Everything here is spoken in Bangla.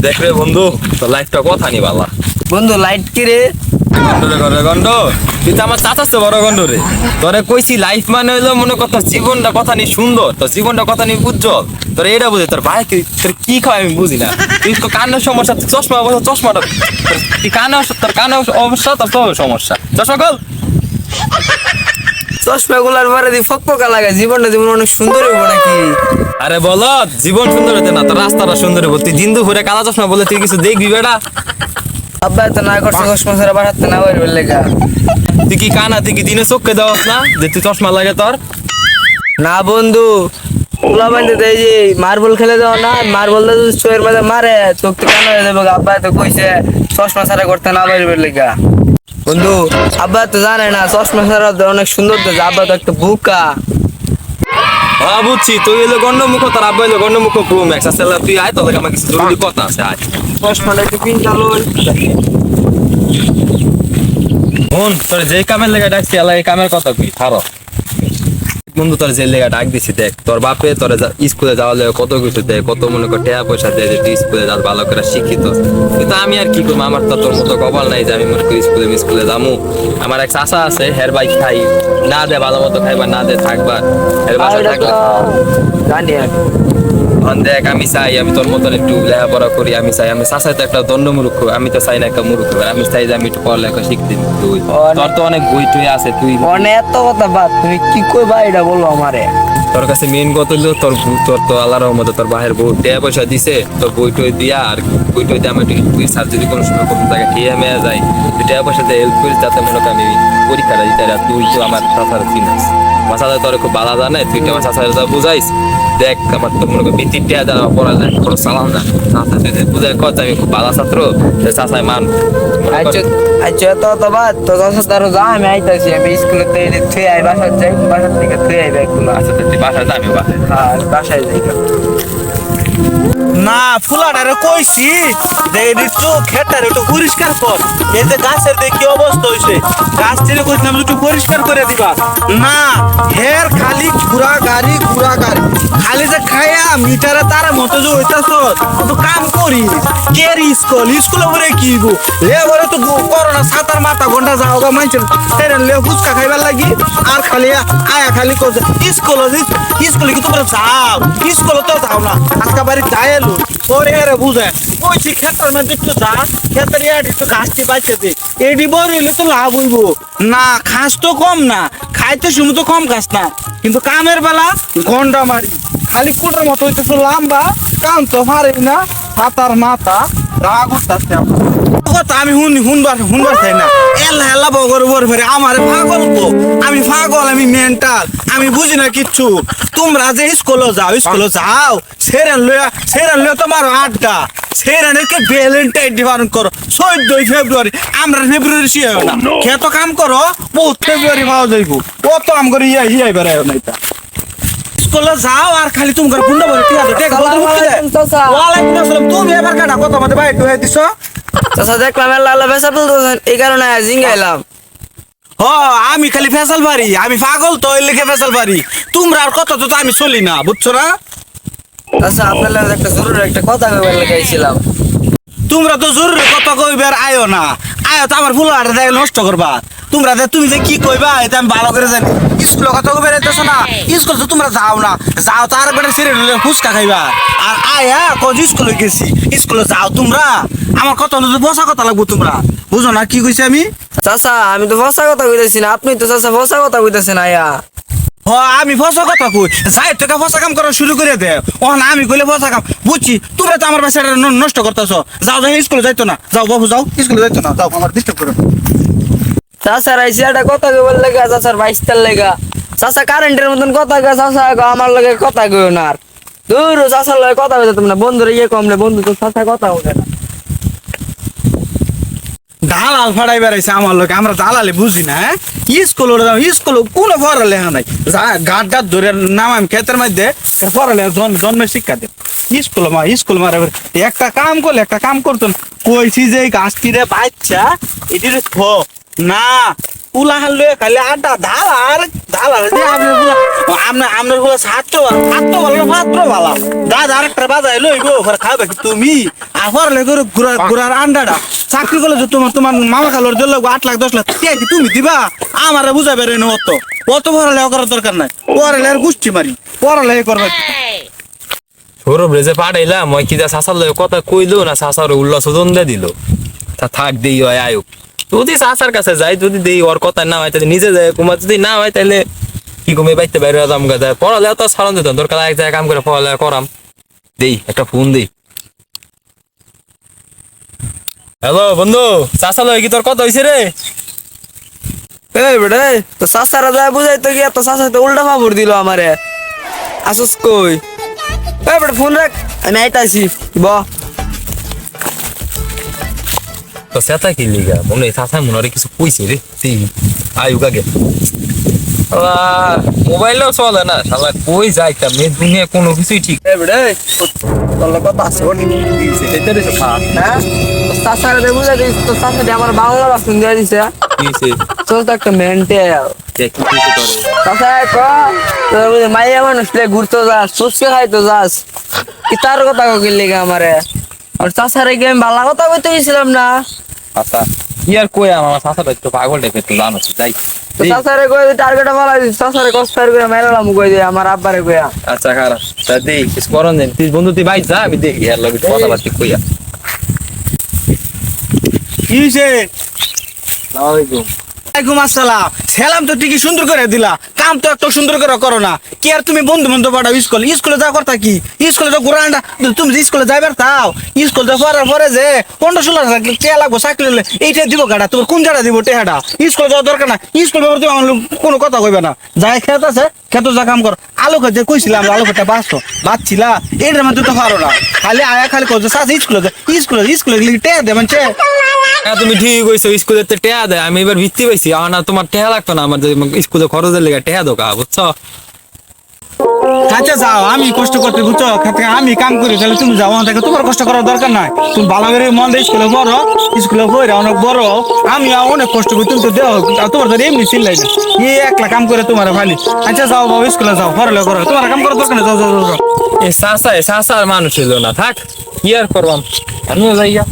দেখ রে বন্ধু লাইফটা কথা নি বালা বন্ধু লাইট কি রে? গন্ড তুই তো আমার চাচাস তো বড় গন্ড রে। তোরে কইছি লাইফ মানে হইল মনে জীবনটা কথা নি সুন্দর জীবনটা কথা নি উজ্জ্বল। তোর এটা বুঝে তোর ভাই কি তোর কি আমি বুঝি না। তুই তো সমস্যা চশমা অবস্থা চশমাটা তোর- তুই কানে তোর কানে অবস্থা তোর তোর সমস্যা। চশমা গল চশমা গুলার পরে দিয়ে ফক ফকা লাগে জীবনটা জীবন অনেক সুন্দর হইব নাকি? আরে বল জীবন সুন্দর হতে না তোর রাস্তাটা সুন্দর হব তুই দিন দুপুরে কালা চশমা বলে তুই কিছু দেখবি বেটা? আব্বা তো না করছে চশমা ছাড়া বাড়াতে না পারবে লেগা। তুই কি কানা তুই কি দিনে চোখকে দেওয়াস না যে তুই চশমা লাগে তোর? না বন্ধু পোলা বান্ধে দেয় যে মার্বল খেলে দাও না মার্বল যদি চোয়ের মাঝে মারে চোখ তো কেন হয়ে যাবে আব্বা তো কইছে চশমা ছাড়া করতে না পারবে লেগা। বন্ধু আব্বা তো জানে না চশমা ছাড়া অনেক সুন্দর তো আব্বা তো একটা বুকা। হ্যাঁ বুঝছি। তুই এলো গণ্ডমুখ তার আব্বা এলো গন্ড মুখ প্রো ম্যাক্স আসলে তুই আয় তোদের আমার কিছু জরুরি কথা আছে আয়। চশমাটা একটু পিনটা লই। বোন তোর যে কামের লেগে ডাকছি এলাকায় কামের কথা কই থারো। বন্ধু তোর যে লেগে ডাক দিছি দেখ তোর বাপে তোর স্কুলে যাওয়া লাগে কত কিছু দেয় কত মনে কর টাকা পয়সা দেয় যে তুই স্কুলে যাস ভালো করে শিক্ষিত। কিন্তু আমি আর কি করব? আমার তো তোর মতো কপাল নাই যে আমি মনে করি স্কুলে স্কুলে যামু আমার এক চাষা আছে হের বাইক খাই। না দে ভালো মতো খাইবা না দে থাকবার হের বাসা থাকলে জানি দেখ আমি চাই আমি তোর মতন একটু লেখাপড়া করি আমি চাই। আমি চাষাই তো একটা দণ্ড মূর্খ আমি তো চাই না একটা মূর্খ আমি চাই যে আমি একটু পড়ালেখা শিখতে তুই। তোর তো অনেক বই টই আছে তুই অনেক এত কথা বাদ তুমি কি কইবা? এটা বলো আমারে তোর কাছে মেন হলো তোর তোর তো আল্লাহর রহমতে তোর বাহের বউ টাকা পয়সা দিছে, তোর বই টই দিয়া আর বই টই দিয়ে আমি স্যার যদি কোনো সময় কোনো জায়গায় খেয়ে মেয়ে তুই টাকা পয়সা দিয়ে হেল্প করিস, যাতে মনে আমি পরীক্ষাটা দিতে। তুই তো আমার চিনাস চাষা তোর খুব ভালো জানে তুই তো চাষার বুঝাইস? দেখ আমার তো মনে করি বৃত্তির টাকা পড়া যায় কোনো সালাম না চাষা তুই বুঝাই কত আমি খুব ভালো ছাত্র চাষায় মান। আচ্ছা আচ্ছা তো অত বাদ তো দশ হাজার যা আমি আইতাছি আমি স্কুলে তো এই থুই আই বাসার যাই বাসার থেকে থুই আই ব্যাগগুলো আচ্ছা তুই বাসায় যা, আমি বাসায় হ্যাঁ বাসায় যাই। না ফুলাটারে কইছি, যে একটু খেটারে একটু পরিষ্কার কর। এই যে গাছের দেখি অবস্থা হইছে, গাছ ছেড়ে কইছিলাম একটু পরিষ্কার করে দিবা। না, হের খালি ঘুরা গাড়ি ঘুরা গাড়ি। খালি যে খায়া মিটারে তার মতো যে হইতাছ তো কাম করি। কের স্কুল, স্কুলে পরে কি গো লেবরে তো করোনা সাতার মাথা ঘণ্টা যাও গা মানছেন সেরেন লে ফুচকা খাইবার লাগি। আর খালি আয়া খালি কোছে স্কুল স্কুলে কি তোমরা যাও? স্কুলে তো যাও না। আজকে বাড়ি এলো একটু যা একটু ঘাসটি দে তো লাভ হইব। না খাস তো কম না, খাইতে শুনে তো কম খাস না, কিন্তু কামের বেলা গন্ডা মারি, খালি কুটার মতো হইতেছে লম্বা তো পারি না, হাতার মাথা, রাগ কথা আমি শুন, শুনবার শুনবার চাই না এল্লা বগর বর ফেরে আমার পাগল তো আমি পাগল আমি মেন্টাল আমি বুঝি না কিচ্ছু। তোমরা যে স্কুলে যাও স্কুলে যাও সেরেন লইয়া সেরেন লইয়া তোমার আড্ডা। সেরেনের কে ভ্যালেন্টাইন ডে পালন করো। চোদ্দই ফেব্রুয়ারি আমরা ফেব্রুয়ারি শিয়া না। খেত কাম করো বহুত ফেব্রুয়ারি পাওয়া যাইব। ও তো আম করে ইয়া ইয়া বেড়ায় না এটা স্কুলে যাও আর খালি তোমার বুন্ডা বলে ঠিক আছে ঠিক সালাম ওয়ালাইকুম আসসালাম। তুমি এবার কাটা কথা বাইরে হয়ে দিছো? চাচা দেখলাম আল্লাহ আল্লাহ বেসা তুলতেছেন এই কারণে জিঙ্গাইলাম। হ আমি খালি ফেসাল পারি আমি পাগল তো এর লিখে ফেসাল পারি। তোমরা আর কত তো আমি চলি না বুঝছ না? আচ্ছা আপনার একটা জরুরি একটা কথা কইবার লাগাইছিলাম তোমরা তো জরুরি কথা কইবার আয়ো না আয়ো তো আমার ফুল আটে দেখে নষ্ট করবা। তোমরা যে তুমি যে কি কইবা এটা আমি ভালো করে জানি। স্কুলে কত কইবার এতেছো না স্কুল তো তোমরা যাও না। যাও তো আর বেটা সিরে ফুচকা খাইবা। আর আয়া কজ স্কুলে গেছি। স্কুলে যাও তোমরা। আমার কত বসা কথা লাগবো তোমরা। বুঝো না কি কইছি আমি? চাচা আমি তো ফসা কথা কইতেছি না। আপনি তো চাচা ফসা কথা কইতেছেন আয়া। হ আমি ফসা কথা কই। যাই তোকে ফসা কাম করা শুরু করে দে। ও না আমি কইলে ফসা কাম। বুঝছি তোমরা তো আমার বাসাটা নষ্ট করতেছ। যাও যাও স্কুলে যাইতো না। যাও বাবু যাও। স্কুলে যাইতো না যাও। আমার ডিস্টার্ব করো। না। চাচার আইসি একটা কথা কইবার লেগা, চাচার বাইশটার লেগা। চাচা কারেন্টের মতন কথা চাচা কয়, আমার লগে কথা কইও না আর। দূর, চাচার লগে কথা কইতে তুমি না, বন্ধুরে ইয়ে কমলে বন্ধু তো চাচা কথা উঠে না। দালাল ফাড়াই বেড়াইছে আমার লোক আমরা দালালে বুঝি না হ্যাঁ? স্কুল স্কুল কোনো পড়ালেখা নাই। যা, গাট গাট ধরে নাম আমি মধ্যে পড়ালেখা জন্ম জন্মের শিক্ষা দে স্কুল মা, স্কুল মারা একটা কাম করলে একটা কাম করতো কইছি যে এই গাছটি রে বাচ্চা এটি রে থ না পুলা হানলে খালি আড্ডা, ধালা, আর ধালা যে আপনার পুলা আপনার আপনার পুলা ছাত্র ছাত্র ভালো না ছাত্র ভালো দাদা আরেকটা বাজাই লই গো, ওখানে খাবে তুমি? আফর লে করে ঘুরা, ঘুরার আন্ডাটা চাকরি করলে তোমার তোমার মামা খালোর দিল আট লাখ, দশ লাখ কে তুমি দিবা? আমারে বুঝাবে রে অত অত করার দরকার নাই। পড়ালে আর গুষ্টি মারি পড়ালেখা করবে। সৌরভ রেজে পাঠাইলাম মই কি যা শাসার লয় কথা কইলো না শাসার উল্লাস দিল। তা থাক দেই আয়ুক। যদি শাসার কাছে যাই, যদি দেই ওর কথা না হয় তাহলে নিজে যায় কুমার যদি না হয় তাহলে কি কমে বাইতে বাইরে যাম গাদা পড়ালে তো সারন দিত দরকার এক জায়গায় কাম করে পড়ালেখা করাম। দেই, একটা ফোন দেই। হ্যালো, বন্ধু চাষা লয় কি তোর কথা হয়েছে রে? এই বেড়ে তো সাসারা যায় বুঝাই তো গিয়া তো সাসা তো উল্টা ফাবর দিল আমারে। আসুস কই? এই বেড়ে ফোন রাখ, আমি আইতাছি, ব। তো সেটা কি লিগা? মনে চাষা মনে হয় কিছু কইছে রে। তুই আয়ুক আগে। মোবাইলও চলে না। শালা কই যাই তা? মেয়ে দুনিয়া কোনো কিছুই ঠিক হ্যাঁ? আমার বাংলা বাসন দিয়ে দিছে। কিছে চল তো একটা মেন্টে। মাইয়া মানুষ ঘুরতে যাস ফুচকে খাইতে যাস। কি তার কথা কইল আমারে? আর আমি ভালো কথা কইতে গেছিলাম না? আচ্ছা ইয়ার কই আমার চাষাটা একটু পাগল দেখে তো জানো যাই সাসারে কই টার্গেট মারা চাষারে কষ্ট করে মেলালাম কই দে আমার আব্বারে কইয়া আচ্ছা খারাপ তা দেই কিছু করন দেন। তুই বন্ধু তুই ভাই যা আমি দেখি আর লগে কথা বার্তা কইয়া। কি হইছে? আসসালামাইকুম ওয়ালাইকুম আসসালাম। সালাম তো ঠিকই সুন্দর করে দিলা। কাম তো সুন্দর করে করো না। কি আর তুমি বন্ধু পাঠাও স্কুল যা করতা কি? স্কুলে তো তুমি যে স্কুলে যাইবার তাও স্কুল তো পরে যে পনেরো ষোলো টেয়া লাগবো চাকরি হলে এইটা দিব গাড়া। তোমার কোন জায়গা দিব টেহাটা স্কুলে যাওয়ার দরকার না স্কুল ব্যাপারে তুমি আমার কোনো কথা কইবে না। যাই খেত আছে, খেত যা কাম কর। আলু খেতে কইছিলাম আলু খেতে বাঁচতো বাঁচছিলা এইটার মধ্যে তো পারো না। খালি আয়া খালি করছে সাস স্কুলে স্কুলে স্কুলে টেয়া দে মানে হ্যাঁ তুমি ঠিক কইছো, স্কুলে তো টেয়া দেয়। আমি এবার ভিত্তি পাইছি। আমার না তোমার টেয়া লাগতো না, আমার স্কুলে খরচের লেগে টেয়া দোকা বুঝছ? আচ্ছা যাও আমি কষ্ট করতে বুঝছ? খাতে আমি কাম করি তাহলে তুমি যাও দেখো তোমার কষ্ট করার দরকার নাই। তুমি ভালো মন দিয়ে স্কুলে পড়ো স্কুলে পড়ে অনেক বড় আমি অনেক কষ্ট করি তুমি তো দেও তোমার তো এমনি চিল্লাই না। এই একলা কাম করে তোমার ভালি। আচ্ছা যাও বাবু স্কুলে যাও পড়ালে করো। তোমার কাম করার দরকার যাও যাও যাও, এ সাসা এ সাসার মানুষ না থাক কি আর করবাম? আমিও যাইয়া।